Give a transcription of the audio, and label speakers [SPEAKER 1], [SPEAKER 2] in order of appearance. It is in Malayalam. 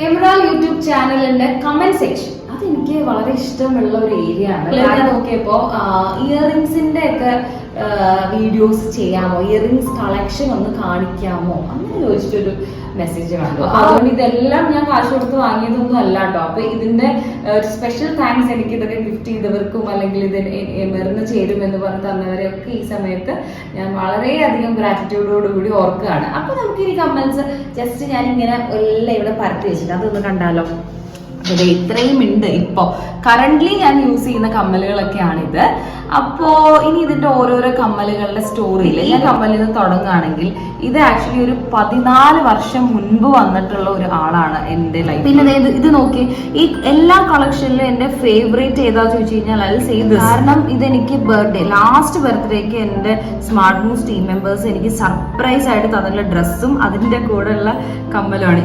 [SPEAKER 1] എമറാൾ യൂട്യൂബ് ചാനലിന്റെ കമന്റ് സെക്ഷൻ അതെനിക്ക് വളരെ ഇഷ്ടമുള്ള ഒരു ഏരിയ ആണ്. ഞാൻ നോക്കിയപ്പോ ഇയറിങ്സിന്റെ ഒക്കെ വീഡിയോസ് ചെയ്യാമോ? ഇയറിങ്സ് കളക്ഷൻ ഒന്ന് കാണിക്കാമോ? അങ്ങനെ ചോദിച്ചിട്ടൊരു മെസ്സേജ് കണ്ടു. അപ്പൊ അതുകൊണ്ട് ഇതെല്ലാം ഞാൻ കാശ് കൊടുത്ത് വാങ്ങിയതൊന്നും അല്ല കേട്ടോ. അപ്പൊ ഇതിന്റെ ഒരു സ്പെഷ്യൽ താങ്ക്സ് എനിക്ക് ഇതൊക്കെ ഗിഫ്റ്റ് ചെയ്തവർക്കും അല്ലെങ്കിൽ ഇത് മെറിന് ചേരും എന്ന് പറഞ്ഞ് തന്നവരെയൊക്കെ ഈ സമയത്ത് ഞാൻ വളരെയധികം ഗ്രാറ്റിറ്റ്യൂഡോടുകൂടി ഓർക്കുകയാണ്. അപ്പൊ നമുക്ക് ഈ കമ്മൻസ് ജസ്റ്റ് ഞാൻ ഇങ്ങനെ എല്ലാം ഇവിടെ പരത്തി വെച്ചിട്ട് അതൊന്ന് കണ്ടാലോ? അതെ ഇത്രയും ഉണ്ട് ഇപ്പോ. കറന്റ്ലി ഞാൻ യൂസ് ചെയ്യുന്ന കമ്മലുകളൊക്കെയാണിത്. അപ്പോ ഇനി ഇതിന്റെ ഓരോരോ കമ്മലുകളുടെ സ്റ്റോറിയിൽ ഈ കമ്മലിൽ നിന്ന് തുടങ്ങുകയാണെങ്കിൽ ഇത് ആക്ച്വലി ഒരു പതിനാല് വർഷം മുൻപ് വന്നിട്ടുള്ള ഒരു ആളാണ് എന്റെ ലൈഫ് പിന്നെ ഇത് ഇത് നോക്കി. ഈ എല്ലാ കളക്ഷനിലും എന്റെ ഫേവറേറ്റ് ഏതാന്ന് ചോദിച്ചു കഴിഞ്ഞാൽ അത് ചെയ്ത് കാരണം ഇതെനിക്ക് ബർത്ത്ഡേ ലാസ്റ്റ് ബർത്ത്ഡേക്ക് എന്റെ സ്മാർട്ട് മൂവ്സ് ടീം മെമ്പേഴ്സ് എനിക്ക് സർപ്രൈസ് ആയിട്ട് തന്നിട്ടുള്ള ഡ്രസ്സും അതിന്റെ കൂടെയുള്ള കമ്മലുമാണ്.